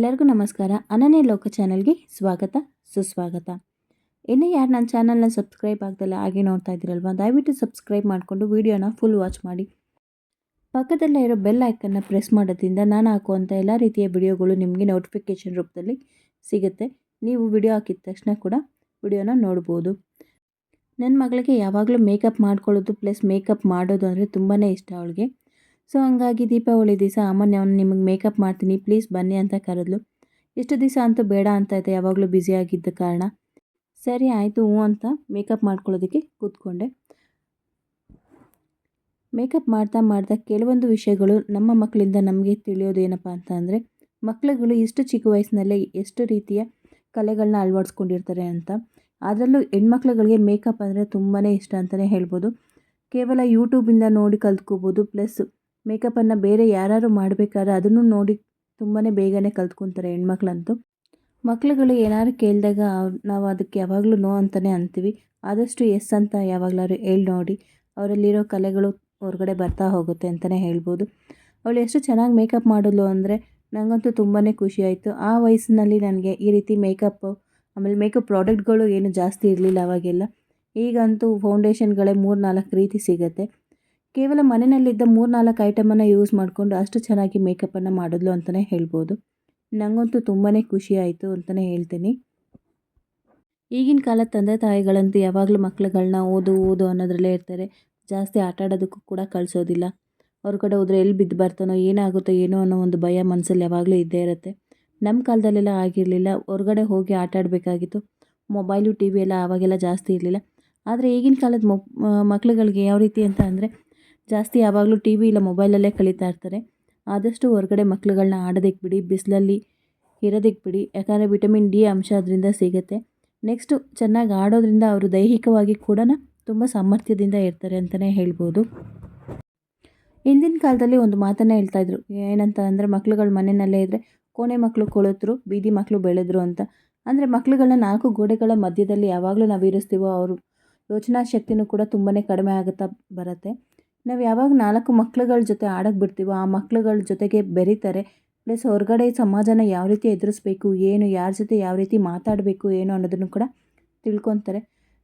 ಎಲ್ಲರಿಗೂ ನಮಸ್ಕಾರ. ಅನನ್ಯ ಲೋಕ ಚಾನಲ್ಗೆ ಸ್ವಾಗತ, ಸುಸ್ವಾಗತ. ಇನ್ನೂ ಯಾರು ನನ್ನ ಚಾನಲ್ನ ಸಬ್ಸ್ಕ್ರೈಬ್ ಆಗ್ದಲ್ಲ ಹಾಗೆ ನೋಡ್ತಾ ಇದ್ದೀರಲ್ವ, ದಯವಿಟ್ಟು ಸಬ್ಸ್ಕ್ರೈಬ್ ಮಾಡಿಕೊಂಡು ವೀಡಿಯೋನ ಫುಲ್ ವಾಚ್ ಮಾಡಿ. ಪಕ್ಕದಲ್ಲೇ ಇರೋ ಬೆಲ್ ಐಕನ್ನ ಪ್ರೆಸ್ ಮಾಡೋದ್ರಿಂದ ನಾನು ಹಾಕುವಂಥ ಎಲ್ಲ ರೀತಿಯ ವಿಡಿಯೋಗಳು ನಿಮಗೆ ನೋಟಿಫಿಕೇಷನ್ ರೂಪದಲ್ಲಿ ಸಿಗುತ್ತೆ. ನೀವು ವಿಡಿಯೋ ಹಾಕಿದ ತಕ್ಷಣ ಕೂಡ ವಿಡಿಯೋನ ನೋಡ್ಬೋದು. ನನ್ನ ಮಗಳಿಗೆ ಯಾವಾಗಲೂ ಮೇಕಪ್ ಮಾಡ್ಕೊಳ್ಳೋದು ಪ್ಲಸ್ ಮೇಕಪ್ ಮಾಡೋದು ಅಂದರೆ ತುಂಬಾ ಇಷ್ಟ ಅವಳಿಗೆ. ಸೊ ಹಂಗಾಗಿ ದೀಪಾವಳಿ ದಿವಸ ಅಮ್ಮ ನಾನು ನಿಮಗೆ ಮೇಕಪ್ ಮಾಡ್ತೀನಿ. ಪ್ಲೀಸ್ ಬನ್ನಿ ಅಂತ ಕರೆದ್ಲು. ಇಷ್ಟು ದಿವಸ ಅಂತೂ ಬೇಡ ಅಂತ ಇದೆ. ಯಾವಾಗಲೂ ಬ್ಯುಸಿಯಾಗಿದ್ದ ಕಾರಣ. ಸರಿ, ಆಯಿತು, ಹ್ಞೂ ಅಂತ ಮೇಕಪ್ ಮಾಡ್ಕೊಳ್ಳೋದಕ್ಕೆ ಕೂತ್ಕೊಂಡೆ. ಮೇಕಪ್ ಮಾಡ್ತಾ ಮಾಡ್ತಾ ಕೆಲವೊಂದು ವಿಷಯಗಳು ನಮ್ಮ ಮಕ್ಕಳಿಂದ ನಮಗೆ ತಿಳಿಯೋದು ಏನಪ್ಪ ಅಂತ ಅಂದರೆ ಮಕ್ಕಳುಗಳು ಇಷ್ಟು ಚಿಕ್ಕ ವಯಸ್ಸಿನಲ್ಲೇ ಎಷ್ಟು ರೀತಿಯ ಕಲೆಗಳನ್ನ ಅಳವಡಿಸ್ಕೊಂಡಿರ್ತಾರೆ ಅಂತ. ಅದರಲ್ಲೂ ಹೆಣ್ಮಕ್ಳುಗಳಿಗೆ ಮೇಕಪ್ ಅಂದರೆ ತುಂಬಾ ಇಷ್ಟ ಅಂತಲೇ ಹೇಳ್ಬೋದು. ಕೇವಲ ಯೂಟ್ಯೂಬಿಂದ ನೋಡಿ ಕಲ್ತ್ಕೋಬೋದು. ಪ್ಲಸ್ ಮೇಕಪ್ಪನ್ನು ಬೇರೆ ಯಾರು ಮಾಡಬೇಕಾದ್ರೆ ಅದನ್ನು ನೋಡಿ ತುಂಬಾ ಬೇಗನೆ ಕಲ್ತ್ಕೊತಾರೆ ಹೆಣ್ಮಕ್ಳಂತೂ. ಮಕ್ಳುಗಳು ಏನಾದ್ರು ಕೇಳಿದಾಗ ನಾವು ಅದಕ್ಕೆ ಯಾವಾಗಲೂ ನೋ ಅಂತಲೇ ಅಂತೀವಿ. ಆದಷ್ಟು ಎಸ್ ಅಂತ ಯಾವಾಗಲಾದ್ರು ಹೇಳಿ ನೋಡಿ. ಅವರಲ್ಲಿರೋ ಕಲೆಗಳು ಹೊರಗಡೆ ಬರ್ತಾ ಹೋಗುತ್ತೆ ಅಂತಲೇ ಹೇಳ್ಬೋದು. ಅವಳು ಎಷ್ಟು ಚೆನ್ನಾಗಿ ಮೇಕಪ್ ಮಾಡಲು ಅಂದರೆ ನನಗಂತೂ ತುಂಬಾ ಖುಷಿ ಆಯಿತು. ಆ ವಯಸ್ಸಿನಲ್ಲಿ ನನಗೆ ಈ ರೀತಿ ಮೇಕಪ್ಪು ಆಮೇಲೆ ಮೇಕಪ್ ಪ್ರಾಡಕ್ಟ್ಗಳು ಏನು ಜಾಸ್ತಿ ಇರಲಿಲ್ಲ ಅವಾಗೆಲ್ಲ. ಈಗಂತೂ ಫೌಂಡೇಶನ್ಗಳೇ ಮೂರು ನಾಲ್ಕು ರೀತಿ ಸಿಗುತ್ತೆ. ಕೇವಲ ಮನೆಯಲ್ಲಿದ್ದ ಮೂರು ನಾಲ್ಕು ಐಟಮನ್ನು ಯೂಸ್ ಮಾಡಿಕೊಂಡು ಅಷ್ಟು ಚೆನ್ನಾಗಿ ಮೇಕಪ್ಪನ್ನು ಮಾಡಿದ್ಲು ಅಂತಲೇ ಹೇಳ್ಬೋದು. ನನಗಂತೂ ತುಂಬಾ ಖುಷಿ ಆಯಿತು ಅಂತಲೇ ಹೇಳ್ತೀನಿ. ಈಗಿನ ಕಾಲದ ತಂದೆ ತಾಯಿಗಳಂತೂ ಯಾವಾಗಲೂ ಮಕ್ಳುಗಳನ್ನ ಓದು ಓದು ಅನ್ನೋದ್ರಲ್ಲೇ ಇರ್ತಾರೆ. ಜಾಸ್ತಿ ಆಟ ಆಡೋದಕ್ಕೂ ಕೂಡ ಕಳಿಸೋದಿಲ್ಲ. ಹೊರಗಡೆ ಹೋದರೆ ಎಲ್ಲಿ ಬಿದ್ದು ಬರ್ತಾನೋ, ಏನಾಗುತ್ತೋ ಏನೋ ಅನ್ನೋ ಒಂದು ಭಯ ಮನಸ್ಸಲ್ಲಿ ಯಾವಾಗಲೂ ಇದ್ದೇ ಇರುತ್ತೆ. ನಮ್ಮ ಕಾಲದಲ್ಲೆಲ್ಲ ಆಗಿರಲಿಲ್ಲ ಹೊರಗಡೆ ಹೋಗಿ ಆಟ ಆಡಬೇಕಾಗಿತ್ತು. ಮೊಬೈಲು ಟಿ ವಿ ಎಲ್ಲ ಆವಾಗೆಲ್ಲ ಜಾಸ್ತಿ ಇರಲಿಲ್ಲ. ಆದರೆ ಈಗಿನ ಕಾಲದ ಮೊ, ಮಕ್ಳುಗಳಿಗೆ ಯಾವ ರೀತಿ ಅಂತ ಅಂದರೆ ಜಾಸ್ತಿ ಯಾವಾಗಲೂ ಟಿ ವಿ ಇಲ್ಲ, ಮೊಬೈಲಲ್ಲೇ ಕಲಿತಾ ಇರ್ತಾರೆ. ಆದಷ್ಟು ಹೊರಗಡೆ ಮಕ್ಳುಗಳನ್ನ ಆಡೋದಕ್ಕೆ ಬಿಡಿ, ಬಿಸಿಲಲ್ಲಿ ಇರೋದಕ್ಕೆ ಬಿಡಿ ಯಾಕಂದರೆ ವಿಟಮಿನ್ ಡಿ ಅಂಶ ಅದರಿಂದ ಸಿಗುತ್ತೆ. ನೆಕ್ಸ್ಟು, ಚೆನ್ನಾಗಿ ಆಡೋದ್ರಿಂದ ಅವರು ದೈಹಿಕವಾಗಿ ಕೂಡ ತುಂಬ ಸಾಮರ್ಥ್ಯದಿಂದ ಇರ್ತಾರೆ ಅಂತಲೇ ಹೇಳ್ಬೋದು. ಹಿಂದಿನ ಕಾಲದಲ್ಲಿ ಒಂದು ಮಾತನ್ನು ಹೇಳ್ತಾಯಿದ್ರು ಏನಂತ ಅಂದರೆ, ಮಕ್ಳುಗಳು ಮನೆಯಲ್ಲೇ ಇದ್ದರೆ ಕೋಣೆ ಮಕ್ಕಳು ಕೊಳತರು ಬೀದಿ ಮಕ್ಕಳು ಬೆಳೆದ್ರು ಅಂತ. ಅಂದರೆ ಮಕ್ಳುಗಳನ್ನ ನಾಲ್ಕು ಗೋಡೆಗಳ ಮಧ್ಯದಲ್ಲಿ ಯಾವಾಗಲೂ ನಾವು ಇರಿಸ್ತೀವೋ ಅವರು ಯೋಚನಾ ಶಕ್ತಿನೂ ಕೂಡ ತುಂಬಾ ಕಡಿಮೆ ಆಗುತ್ತಾ ಬರುತ್ತೆ. ನಾವು ಯಾವಾಗ ನಾಲ್ಕು ಮಕ್ಳುಗಳ ಜೊತೆ ಆಡಕ್ಕೆ ಬಿಡ್ತೀವೋ ಆ ಮಕ್ಳುಗಳ ಜೊತೆಗೆ ಬೆರೀತಾರೆ. ಪ್ಲಸ್ ಹೊರಗಡೆ ಸಮಾಜನ ಯಾವ ರೀತಿ ಎದುರಿಸ್ಬೇಕು, ಏನು, ಯಾರ ಜೊತೆ ಯಾವ ರೀತಿ ಮಾತಾಡಬೇಕು, ಏನು ಅನ್ನೋದನ್ನು ಕೂಡ ತಿಳ್ಕೊತಾರೆ.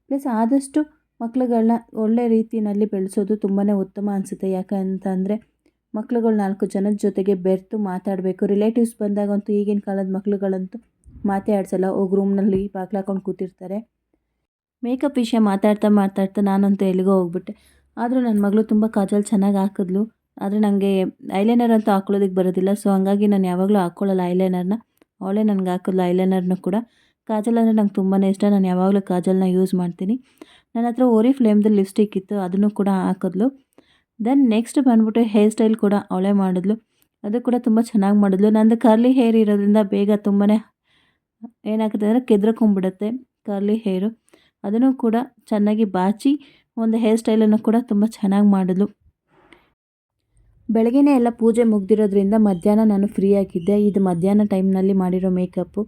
ಪ್ಲಸ್ ಆದಷ್ಟು ಮಕ್ಳುಗಳನ್ನ ಒಳ್ಳೆ ರೀತಿಯಲ್ಲಿ ಬೆಳೆಸೋದು ತುಂಬಾ ಉತ್ತಮ ಅನಿಸುತ್ತೆ. ಯಾಕಂತಂದರೆ ಮಕ್ಳುಗಳು ನಾಲ್ಕು ಜನದ ಜೊತೆಗೆ ಬೆರೆತು ಮಾತಾಡಬೇಕು. ರಿಲೇಟಿವ್ಸ್ ಬಂದಾಗಂತೂ ಈಗಿನ ಕಾಲದ ಮಕ್ಳುಗಳಂತೂ ಮಾತೇ ಆಡಿಸಲ್ಲ. ಹೋಗಿ ರೂಮ್ನಲ್ಲಿ ಬಾಗ್ಲಾಕೊಂಡು ಕೂತಿರ್ತಾರೆ. ಮೇಕಪ್ ವಿಷಯ ಮಾತಾಡ್ತಾ ಮಾತಾಡ್ತಾ ನಾನಂತೂ ಎಲ್ಲಿಗೋ ಹೋಗ್ಬಿಟ್ಟೆ. ಆದರೂ ನನ್ನ ಮಗಳು ತುಂಬ ಕಾಜಲ್ ಚೆನ್ನಾಗಿ ಹಾಕಿದ್ಲು. ಆದರೆ ನನಗೆ ಐಲೈನರ್ ಅಂತೂ ಹಾಕೊಳ್ಳೋದಕ್ಕೆ ಬರೋದಿಲ್ಲ. ಸೊ ಹಂಗಾಗಿ ನಾನು ಯಾವಾಗಲೂ ಹಾಕ್ಕೊಳ್ಳಲ್ಲ ಐಲೈನರ್ನ. ಅವಳೇ ನನಗೆ ಹಾಕಿದ್ಲು ಐಲೈನರ್ನ ಕೂಡ. ಕಾಜಲ್ ಅಂದರೆ ನಂಗೆ ತುಂಬಾ ಇಷ್ಟ. ನಾನು ಯಾವಾಗಲೂ ಕಾಜಲ್ನ ಯೂಸ್ ಮಾಡ್ತೀನಿ. ನನ್ನ ಹತ್ರ ಓರಿ ಫ್ಲೇಮ್ದು ಲಿಪ್ಸ್ಟಿಕ್ ಇತ್ತು. ಅದನ್ನು ಕೂಡ ಹಾಕಿದ್ಲು. ದೆನ್ ನೆಕ್ಸ್ಟ್ ಬಂದ್ಬಿಟ್ಟು ಹೇರ್ ಸ್ಟೈಲ್ ಕೂಡ ಅವಳೆ ಮಾಡಿದ್ಲು. ಅದು ಕೂಡ ತುಂಬ ಚೆನ್ನಾಗಿ ಮಾಡಿದ್ಲು. ನಂದು ಕರ್ಲಿ ಹೇರ್ ಇರೋದ್ರಿಂದ ಬೇಗ ತುಂಬಾ ಏನಾಗುತ್ತೆ ಅಂದರೆ ಕೆದ್ರಕೊಂಬಿಡುತ್ತೆ ಕರ್ಲಿ ಹೇರು ಅದನ್ನು ಕೂಡ ಚೆನ್ನಾಗಿ ಬಾಚಿ ಒಂದು ಹೇರ್ ಸ್ಟೈಲನ್ನು ಕೂಡ ತುಂಬ ಚೆನ್ನಾಗಿ ಮಾಡಿದ್ಲು. ಬೆಳಗ್ಗೆ ಎಲ್ಲ ಪೂಜೆ ಮುಗ್ದಿರೋದ್ರಿಂದ ಮಧ್ಯಾಹ್ನ ನಾನು ಫ್ರೀ ಆಗಿದ್ದೆ. ಇದು ಮಧ್ಯಾಹ್ನ ಟೈಮ್ನಲ್ಲಿ ಮಾಡಿರೋ ಮೇಕಪ್ಪು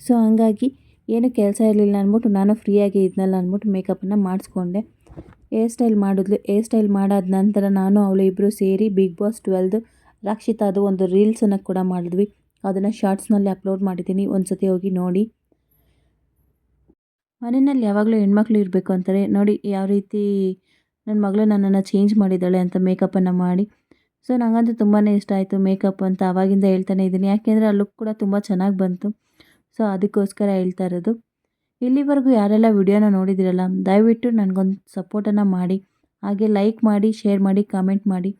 ಸೊ ಹಂಗಾಗಿ ಏನು ಕೆಲಸ ಇರಲಿಲ್ಲ ಅಂದ್ಬಿಟ್ಟು ನಾನು ಫ್ರೀಯಾಗಿ ಇದ್ನಲ್ಲ ಅಂದ್ಬಿಟ್ಟು ಮೇಕಪ್ಪನ್ನು ಮಾಡಿಸ್ಕೊಂಡೆ. ಹೇರ್ ಸ್ಟೈಲ್ ಮಾಡಿದ್ಲು. ಹೇರ್ ಸ್ಟೈಲ್ ಮಾಡಾದ ನಂತರ ನಾನು, ಅವಳು ಇಬ್ಬರು ಸೇರಿ ಬಿಗ್ ಬಾಸ್ ಟ್ವೆಲ್ದು ರಾಕ್ಷಿತಾದು ಒಂದು ರೀಲ್ಸನ್ನು ಕೂಡ ಮಾಡಿದ್ವಿ. ಅದನ್ನು ಶಾರ್ಟ್ಸ್ನಲ್ಲಿ ಅಪ್ಲೋಡ್ ಮಾಡಿದ್ದೀನಿ. ಒಂದು ಸತಿ ಹೋಗಿ ನೋಡಿ. ಮನೆಯಲ್ಲಿ ಯಾವಾಗಲೂ ಹೆಣ್ಮಕ್ಳು ಇರಬೇಕು ಅಂತಾರೆ. ನೋಡಿ, ಯಾವ ರೀತಿ ನನ್ನ ಮಗಳು ನನ್ನನ್ನು ಚೇಂಜ್ ಮಾಡಿದ್ದಾಳೆ ಅಂತ ಮೇಕಪ್ಪನ್ನು ಮಾಡಿ. ಸೊ ನನಗಂತೂ ತುಂಬಾ ಇಷ್ಟ ಆಯಿತು ಮೇಕಪ್ ಅಂತ ಆವಾಗಿಂದ ಹೇಳ್ತಾನೆ ಇದ್ದೀನಿ. ಯಾಕೆಂದರೆ, ಆ ಲುಕ್ ಕೂಡ ತುಂಬ ಚೆನ್ನಾಗಿ ಬಂತು. ಸೊ ಅದಕ್ಕೋಸ್ಕರ ಹೇಳ್ತಾ ಇರೋದು. ಇಲ್ಲಿವರೆಗೂ ಯಾರೆಲ್ಲ ವಿಡಿಯೋನ ನೋಡಿದಿರಲ್ಲ, ದಯವಿಟ್ಟು ನನಗೊಂದು ಸಪೋರ್ಟನ್ನು ಮಾಡಿ. ಹಾಗೆ ಲೈಕ್ ಮಾಡಿ ಶೇರ್ ಮಾಡಿ ಕಾಮೆಂಟ್ ಮಾಡಿ.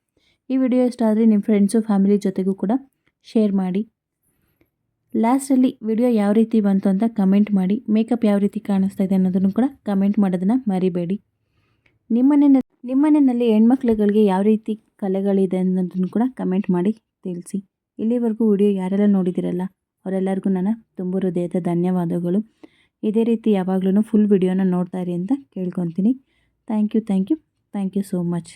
ಈ ವಿಡಿಯೋ ಇಷ್ಟ ಆದರೆ ನಿಮ್ಮ ಫ್ರೆಂಡ್ಸು ಫ್ಯಾಮಿಲಿ ಜೊತೆಗೂ ಕೂಡ ಶೇರ್ ಮಾಡಿ. ಲಾಸ್ಟಲ್ಲಿ ವಿಡಿಯೋ ಯಾವ ರೀತಿ ಬಂತು ಅಂತ ಕಮೆಂಟ್ ಮಾಡಿ, ಮೇಕಪ್ ಯಾವ ರೀತಿ ಕಾಣಿಸ್ತಾ ಇದೆ ಅನ್ನೋದನ್ನು ಕೂಡ ಕಮೆಂಟ್ ಮಾಡೋದನ್ನು ಮರಿಬೇಡಿ. ನಿಮ್ಮನೆಯಲ್ಲಿ ನಿಮ್ಮನೆಯಲ್ಲಿ ಹೆಣ್ಮಕ್ಳುಗಳಿಗೆ ಯಾವ ರೀತಿ ಕಲೆಗಳಿದೆ ಅನ್ನೋದನ್ನು ಕೂಡ ಕಮೆಂಟ್ ಮಾಡಿ ತಿಳಿಸಿ. ಇಲ್ಲಿವರೆಗೂ ವಿಡಿಯೋ ಯಾರೆಲ್ಲ ನೋಡಿದಿರಲ್ಲ ಅವರೆಲ್ಲರಿಗೂ ನನ್ನ ತುಂಬ ಹೃದಯದ ಧನ್ಯವಾದಗಳು. ಇದೇ ರೀತಿ ಯಾವಾಗಲೂ ಫುಲ್ ವಿಡಿಯೋನ ನೋಡ್ತಾ ಇರಿ ಅಂತ ಕೇಳ್ಕೊತೀನಿ. Thank you thank you thank you so much